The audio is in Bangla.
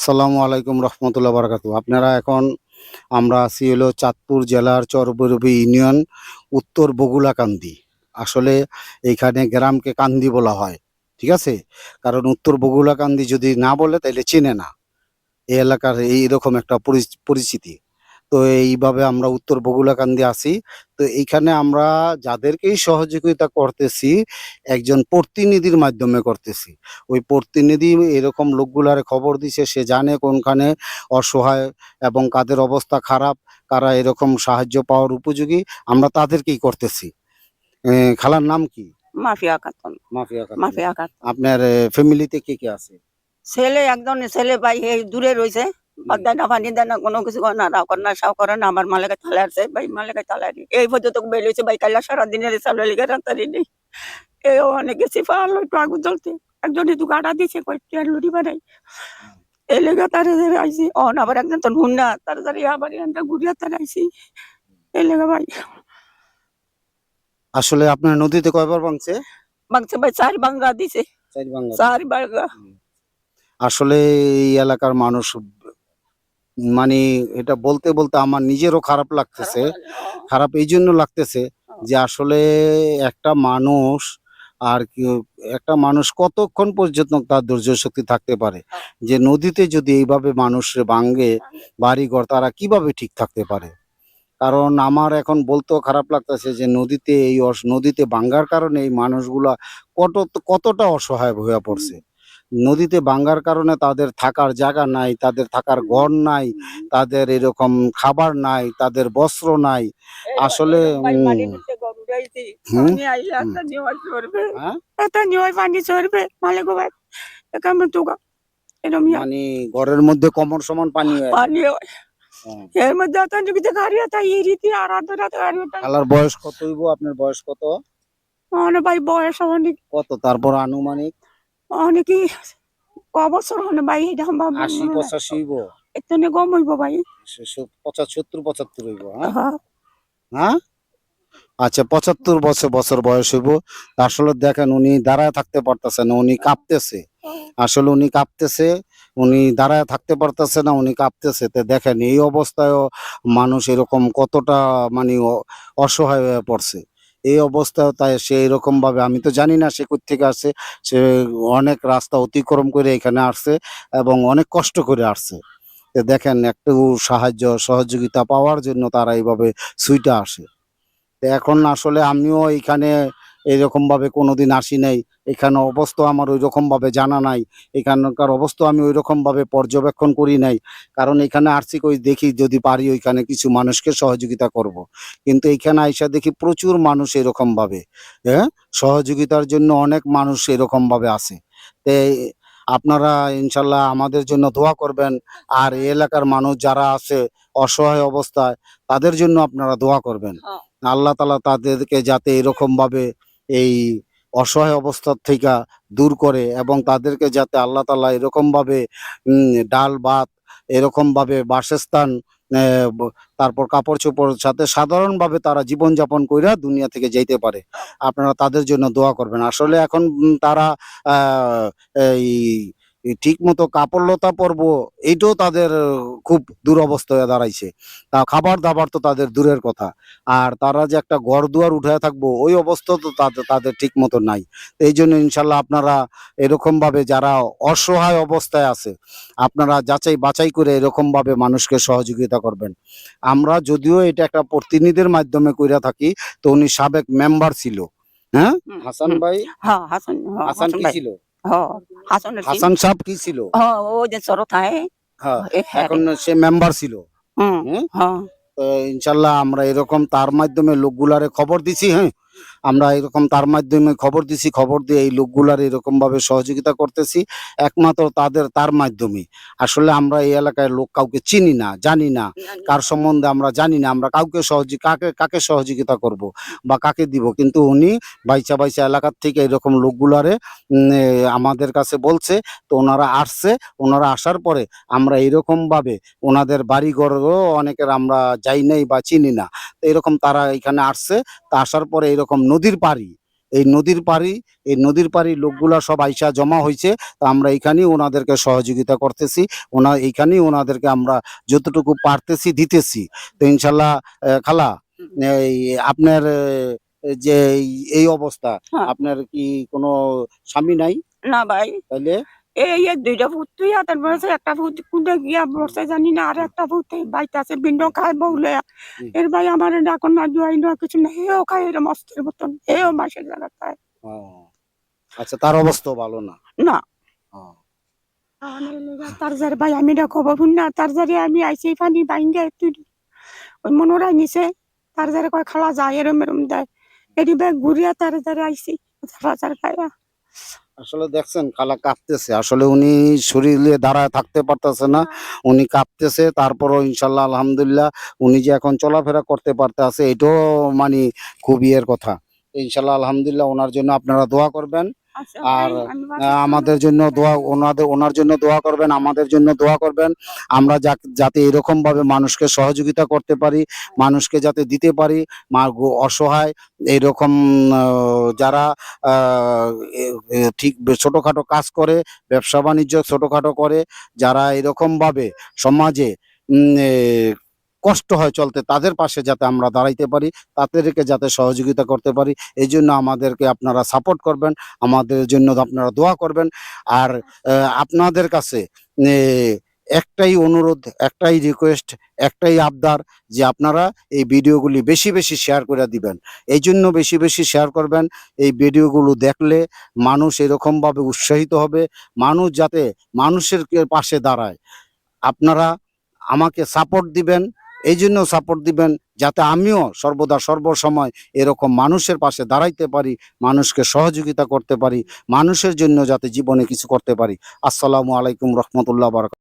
সালামু আলাইকুম রহমতুল্লাহ বারাকাতু আপনারা এখন আমরা আছি হলো চাঁদপুর জেলার চরবরবি ইউনিয়ন উত্তর বগুলা কান্দি আসলে এইখানে গ্রামকে কান্দি বলা হয়, ঠিক আছে? কারণ উত্তর বগুলা কান্দি যদি না বলে তাহলে চেনে না। এই এলাকার এইরকম একটা পরিচ- পরিচিতি। তো এইভাবে আমরা উত্তর বগুলাকান্দি আছি তো এইখানে আমরা যাদেরকেই সহযোগিতা করতেছি একজন প্রতিনিধির মাধ্যমে করতেছি। ওই প্রতিনিধি এরকম লোকগুলারে খবর দিছে সে জানে কোনখানে অসহায় এবং কাদের অবস্থা খারাপ কারা এরকম সাহায্য পাওয়ার উপযোগী আমরা তাদেরকেই করতেছি। খালার নাম কি? মাফিয়া খাতুন। মাফিয়া খাতুন। মাফিয়া খাতুন। আপনার ফ্যামিলিতে কে কে আছে? ছেলে একজন ছেলে ভাই দূরে রয়েছে। না পানি দেয় না কোনো কিছু করে না রাও করে না সাও করে না আমার মালিকা তালে আছে ভাই মালিকা তালে আনি এই পর্যন্ত বেরিয়েছে ভাই কাল্লা সারাদিনের চালু লিগে রাতারি নেই। এই অনেক গেছি পারল একটু আগুন জ্বলতে। একজন একটু গাড়া দিয়েছে কয়েকটি আর লুটি বানাই? এই লেগে তারে ধরে আইসি অন আবার একজন তো হুন্না তাড়াতাড়ি আবার এখানটা ঘুরিয়ে তারে আইসি এই লেগে ভাই। আসলে আপনার নদীতে কয়বার ভাঙছে? বাংছে ভাই চার বাংলা দিছে। চার। চার আসলে এই এলাকার মানুষ মানে এটা বলতে বলতে আমার নিজেরও খারাপ লাগতেছে। খারাপ এই জন্য লাগতেছে যে আসলে একটা মানুষ আর একটা মানুষ কতক্ষণ পর্যন্ত তার ধৈর্য শক্তি থাকতে পারে? যে নদীতে যদি এইভাবে মানুষ ভাঙ্গে বাড়ি ঘর তারা কীভাবে ঠিক থাকতে পারে? কারণ আমার এখন বলতেও খারাপ লাগতেছে যে নদীতে এই নদীতে ভাঙ্গার কারণে এই মানুষগুলা কত কতটা অসহায় হয়ে পড়ছে। নদীতে ভাঙ্গার কারণে তাদের থাকার জায়গা নাই তাদের থাকার ঘর নাই তাদের এরকম খাবার নাই তাদের বস্ত্র নাই। আসলে। হ্যাঁ? মানে ঘরের মধ্যে কমর সমান পানি পানি হয়। এর মধ্যে খালার বয়স কত হইব? আপনার বয়স কত? ভাই বয়স অনেক। কত? তারপর আনুমানিক? অনেকই ক বছর হলে ভাই এটা আমার আশি পঁচাশি হইব। এতনে কম হইব ভাই। পঁচাত্তর পঁচাত্তর হইব হ্যাঁ? হ্যাঁ। হ্যাঁ? আচ্ছা পঁচাত্তর বছর বছর বয়স হইব। আসলে দেখেন উনি দাঁড়ায় থাকতে পারতেছে না উনি কাঁপতেছে। আসলে উনি কাঁপতেছে উনি দাঁড়ায় থাকতে পারতেছে না উনি কাঁপতেছে। তো দেখেন এই অবস্থায়ও মানুষ এরকম কতটা মানে অসহায় হয়ে পড়ছে। এই অবস্থা তাই সে এরকমভাবে, আমি তো জানি না সে থেকে আসছে সে অনেক রাস্তা অতিক্রম করে এখানে আসছে এবং অনেক কষ্ট করে আসছে। দেখেন একটু সাহায্য, সহযোগিতা পাওয়ার জন্য তারা এইভাবে সুইটা আসে। এখন আসলে আমিও এখানে এরকমভাবে কোনোদিন আসি নাই। এখানে অবস্থা আমার ওই রকম ভাবে জানা নাই। এখানকার অবস্থা আমি ওই রকম ভাবে পর্যবেক্ষণ করি নাই। কারণ এখানে আসছি কই দেখি যদি পারি ওইখানে কিছু মানুষকে সহযোগিতা করব। কিন্তু এখানে আইসা দেখি প্রচুর মানুষ এরকমভাবে হ্যাঁ? সহযোগিতার জন্য অনেক মানুষ এরকম ভাবে আছে। তে আপনারা ইনশাল্লাহ আমাদের জন্য দোয়া করবেন। আর এই এলাকার মানুষ যারা আছে অসহায় অবস্থায় তাদের জন্য আপনারা দোয়া করবেন। হ্যাঁ। আল্লাহ তালা তাদেরকে যাতে এরকমভাবে এই অসহায় অবস্থার থেকে দূর করে এবং তাদেরকে যাতে আল্লাহ তালা এরকমভাবে ডাল, ভাত এরকমভাবে বাসস্থান তারপর কাপড় চোপড় সাথে সাধারণভাবে তারা জীবনযাপন কইরা দুনিয়া থেকে যেতে পারে। আপনারা তাদের জন্য দোয়া করবেন। আসলে এখন তারা এই ঠিক মতো কাপড় লতা পরবো এইটাও তাদের খুব দুরবস্থা হয়ে দাঁড়াইছে। তা খাবার দাবার তো তাদের দূরের কথা। আর তারা যে একটা ঘর দুয়ার উঠে থাকব ওই অবস্থা তো তাদের তাদের ঠিক মতো নাই এই জন্য ইনশাল্লাহ আপনারা এরকম ভাবে যারা অসহায় অবস্থায় আছে আপনারা যাচাই বাছাই করে এরকম ভাবে মানুষকে সহযোগিতা করবেন। আমরা যদিও এটা একটা প্রতিনিধির মাধ্যমে কইরা থাকি তো উনি সাবেক মেম্বার ছিল। হ্যাঁ? হাসান ভাই? হ্যাঁ, হাসান হ্যাঁ, হাসান হাসান কি ছিল? হ্যাঁ, হাসানের হাসান সাহেব কি ছিল ও যে হ্যাঁ হ্যাঁ। এখন সে মেম্বার ছিল হুম? হ্যাঁ। ইনশাল্লাহ আমরা এরকম তার মাধ্যমে লোকগুলারে খবর দিছি হ্যাঁ আমরা এরকম তার মাধ্যমে খবর দিছি খবর দিয়ে এই লোকগুলার এরকম ভাবে সহযোগিতা করতেছি একমাত্র তাদের তার মাধ্যমে। আসলে আমরা এই এলাকায় লোক কাউকে চিনি না জানি না কার সম্বন্ধে আমরা জানি না আমরা কাউকে সহযোগী কাকে কাকে সহযোগিতা করব বা কাকে দিব। কিন্তু উনি বাইচা বাইচা এলাকার থেকে এরকম লোকগুলারে আমাদের কাছে বলছে তো ওনারা আসছে ওনারা আসার পরে আমরা এরকম ভাবে ওনাদের বাড়ি ঘরও অনেকের আমরা যাই নাই বা চিনি না। এরকম তারা এখানে আসছে তা আসার পরে এরকম নদীর পাড়ি। এই নদীর পাড়ি এই নদীর পাড়ি লোকগুলা সব আইসা জমা হয়েছে তা আমরা এখানেই ওনাদেরকে সহযোগিতা করতেছি। ওনা এইখানেই ওনাদেরকে আমরা যতটুকু পারতেছি দিতেছি। তো ইনশাল্লাহ খালা এই আপনার যে এই- অবস্থা হ্যাঁ। আপনার কি কোনো স্বামী নাই? না ভাই। তাইলে? এই দুইটা ভূত তুই হাতের বসে একটা ভূত কুদে গিয়া বসে জানি না আর একটা ভূত বাইতে আছে বিন্ড খায় বউলে। এর ভাই আমার ডাকন না না কিছু না হেও খায় এরম অস্থির মতন হেও মাসের জায়গা খায়। আচ্ছা তার অবস্থা ভালো না? না। তার যারে ভাই আমি খবর শুন না তার যারে আমি আইছি পানি বাইঙ্গে তুই ওই মনোরাই নিছে তার যারে কয় খালা যায় এরম এরম দেয় এটি ব্যাগ ঘুরিয়া তার আইছি রাজার খায়া আসলে দেখছেন খালা কাঁপতেছে। আসলে উনি শরীরে দাঁড়ায় থাকতে পারতেছে না। উনি কাঁপতেছে, তারপরও ইনশাল্লাহ, আলহামদুলিল্লাহ, উনি যে এখন চলাফেরা করতে পারতে আছে এটাও মানে খুব ইয়ের কথা। ইনশাল্লাহ, আলহামদুলিল্লাহ, ওনার জন্য আপনারা দোয়া করবেন। আর, আহ, বাসায় আমাদের জন্য দোয়া ওনাদের ওনার জন্য দোয়া করবেন আমাদের জন্য দোয়া করবেন। আমরা যাতে এরকম ভাবে মানুষকে সহযোগিতা করতে পারি মানুষকে যাতে দিতে পারি অসহায় এইরকম যারা ঠিক ছোটোখাটো কাজ করে ব্যবসা বাণিজ্য ছোটোখাটো করে যারা এরকমভাবে সমাজে কষ্ট হয় চলতে তাদের পাশে যাতে আমরা দাঁড়াইতে পারি, তাদেরকে যাতে সহযোগিতা করতে পারি এই জন্য আমাদেরকে আপনারা সাপোর্ট করবেন, আমাদের জন্য আপনারা দোয়া করবেন। আর আপনাদের কাছে একটাই অনুরোধ, একটাই রিকোয়েস্ট একটাই আবদার যে আপনারা এই ভিডিওগুলি বেশি বেশি শেয়ার করে দিবেন। এই জন্য বেশি বেশি শেয়ার করবেন, এই ভিডিওগুলো দেখলে মানুষ এরকমভাবে উৎসাহিত হবে, মানুষ যাতে মানুষের পাশে দাঁড়ায়। আপনারা আমাকে সাপোর্ট দিবেন এই জন্য সাপোর্ট দিবেন যাতে আমিও সর্বদা সর্বসময় এরকম মানুষের পাশে দাঁড়াইতে পারি, মানুষকে সহযোগিতা করতে পারি, মানুষের জন্য যাতে জীবনে কিছু করতে পারি। আসসালামু আলাইকুম রহমতুল্লাহ বারাকাতুহু।